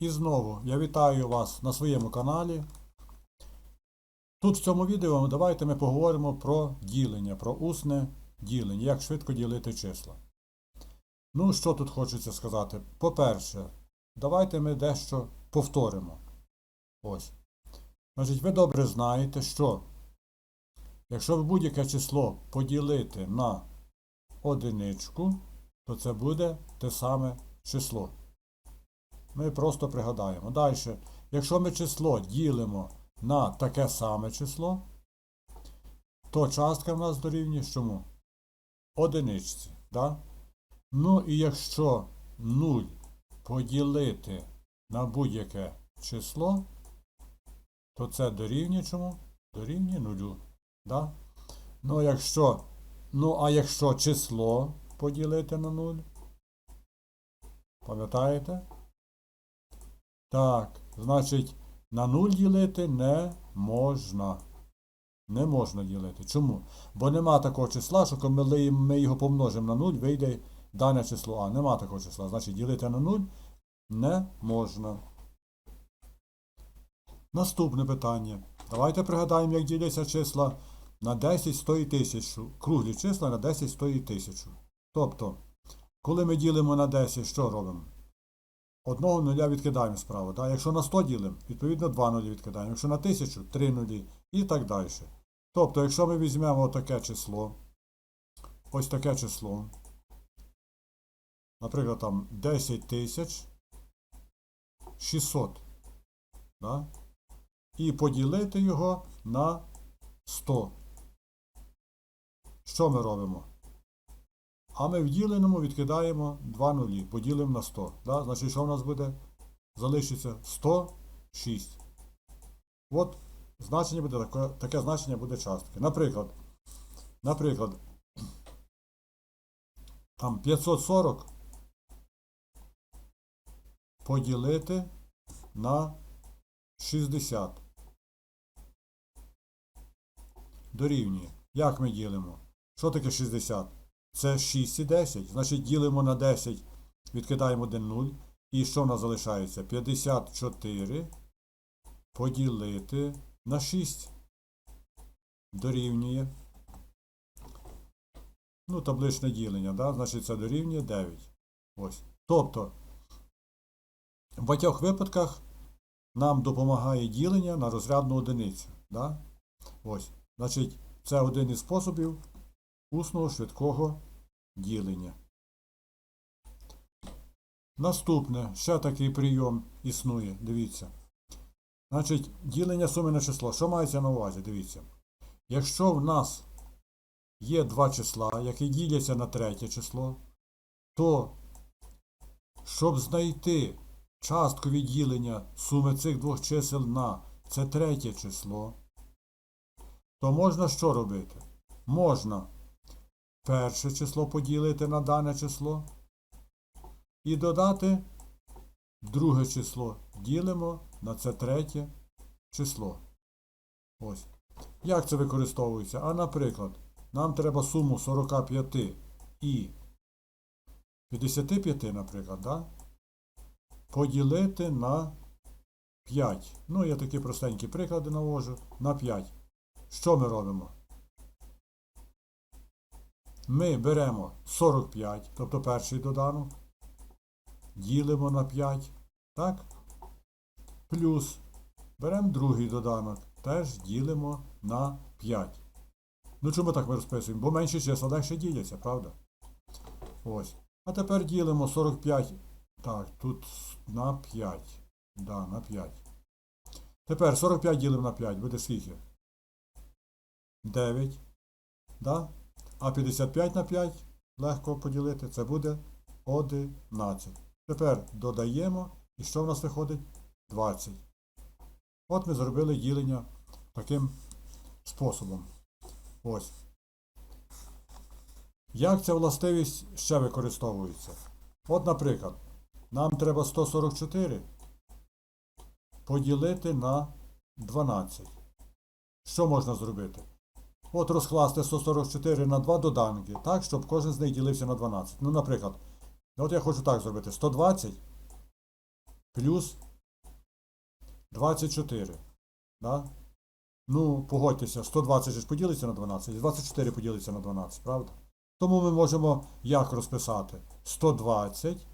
І знову я вітаю вас на своєму каналі. Тут в цьому відео давайте ми поговоримо про ділення, про усне ділення, як швидко ділити числа. Ну, що тут хочеться сказати? По-перше, давайте ми дещо повторимо. Ось. Значить, ви добре знаєте, що якщо ви будь-яке число поділити на одиничку, то це буде те саме число. Ми просто пригадаємо. Далі, якщо ми число ділимо на таке саме число, то частка в нас дорівнює чому? Одиничці. Да? Ну і якщо 0 поділити на будь-яке число, то це дорівнює чому? Дорівнює нулю. Да? Ну, якщо, ну, а якщо число поділити на 0, пам'ятаєте? Так, значить, на 0 ділити не можна. Не можна ділити. Чому? Бо нема такого числа, що коли ми його помножимо на 0, вийде дане число А. Нема такого числа. Значить, ділити на 0 не можна. Наступне питання. Давайте пригадаємо, як діляться числа на 10, 100 і 1000. Круглі числа на 10, 100 і 1000. Тобто, коли ми ділимо на 10, що робимо? Одного нуля відкидаємо справа. Да? Якщо на 100 ділимо, відповідно 2 нулі відкидаємо. Якщо на 1000, 3 нулі і так далі. Тобто, якщо ми візьмемо таке число, ось таке число, наприклад, там 10 тисяч 600, да? і поділити його на 100. Що ми робимо? А ми в діленому відкидаємо 2 нулі, поділимо на 100. Да? Значить, що в нас буде? Залишиться 106. От значення буде таке, таке значення буде частки. Наприклад, наприклад, там 540 поділити на 60. Дорівнює. Як ми ділимо? Що таке 60? Це 6 і 10. Значить, ділимо на 10, відкидаємо 1 0. І що в нас залишається? 54 поділити на 6. Дорівнює. Ну, табличне ділення, да? значить це дорівнює 9. Ось. Тобто, в багатьох випадках нам допомагає ділення на розрядну одиницю. Да? Ось. Значить, це один із способів усного швидкого ділення. Наступне, ще такий прийом існує, дивіться. Значить, ділення суми на число. Що мається на увазі? Дивіться. Якщо в нас є два числа, які діляться на третє число, то щоб знайти частку відділення суми цих двох чисел на це третє число, то можна що робити? Можна перше число поділити на дане число і додати друге число. Ділимо на це третє число. Ось. Як це використовується? А наприклад, нам треба суму 45 і 55, наприклад, да? поділити на 5. Ну, я такі простенькі приклади навожу. На 5. Що ми робимо? Ми беремо 45, тобто перший доданок, ділимо на 5, так? Плюс беремо другий доданок, теж ділимо на 5. Ну чому так ми розписуємо? Бо менші числа легше діляться, правда? Ось. А тепер ділимо 45. Так, тут на 5. Да, на 5. Тепер 45 ділимо на 5. Буде скільки? 9. Да? А 55 на 5 легко поділити. Це буде 11. Тепер додаємо. І що в нас виходить? 20. От ми зробили ділення таким способом. Ось. Як ця властивість ще використовується? От, наприклад, нам треба 144 поділити на 12. Що можна зробити? От розкласти 144 на 2 доданки, так, щоб кожен з них ділився на 12. Ну, наприклад, от я хочу так зробити. 120 плюс 24. Да? Ну, погодьтеся, 120 ж поділиться на 12, і 24 поділиться на 12, правда? Тому ми можемо як розписати? 120.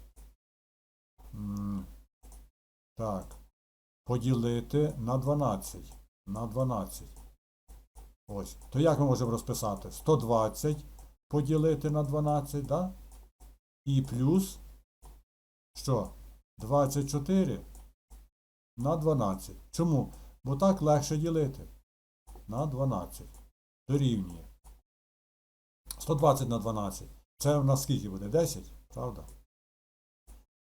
Так. Поділити на 12. На 12. Ось. То як ми можемо розписати? 120 поділити на 12, да? І плюс що? 24 на 12. Чому? Бо так легше ділити. На 12. Дорівнює. 120 на 12. Це в нас скільки буде? 10, правда?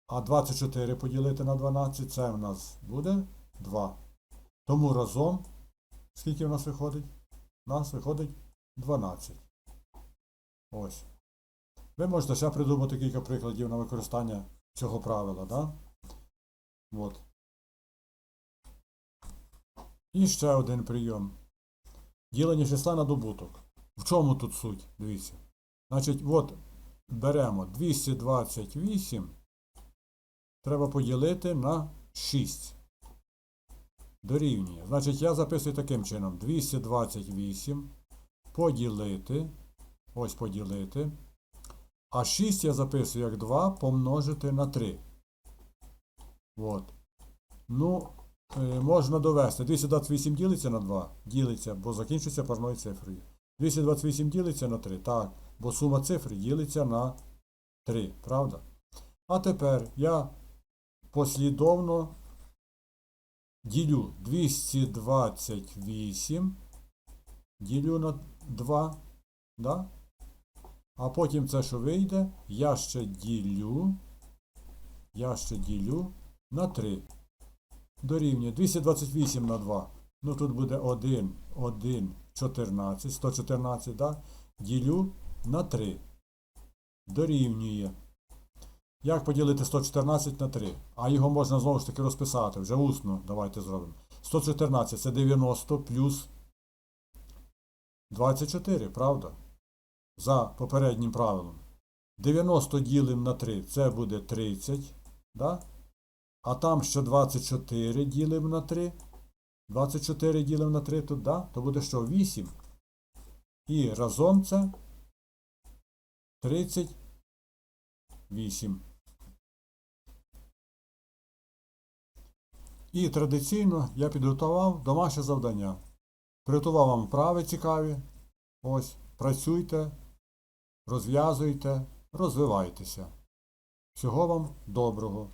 А 24 поділити на 12, це в нас буде 2. Тому разом, скільки в нас виходить? У нас виходить 12. Ось. Ви можете ще придумати кілька прикладів на використання цього правила, да? От. І ще один прийом. Ділення числа на добуток. В чому тут суть? Дивіться. Значить, от беремо 228. Треба поділити на 6. Дорівнює. Значить, я записую таким чином. 228 поділити. Ось поділити. А 6 я записую як 2 помножити на 3. От. Ну, е, можна довести. 228 ділиться на 2. Ділиться, бо закінчується парною цифрою. 228 ділиться на 3. Так, бо сума цифр ділиться на 3. Правда? А тепер я послідовно ділю 228 ділю на 2. Да? А потім це, що вийде, я ще ділю, я ще ділю на 3. Дорівнює 228 на 2. Ну тут буде 1, 1, 14, 114, да? Ділю на 3. Дорівнює. Як поділити 114 на 3? А його можна знову ж таки розписати. Вже усно давайте зробимо. 114 це 90 плюс 24, правда? За попереднім правилом. 90 ділимо на 3, це буде 30. Да? А там ще 24 ділимо на 3. 24 ділимо на 3 тут, да? то буде що? 8. І разом це 38. І традиційно я підготував домашнє завдання. Приготував вам вправи цікаві. Ось, працюйте, розв'язуйте, розвивайтеся. Всього вам доброго!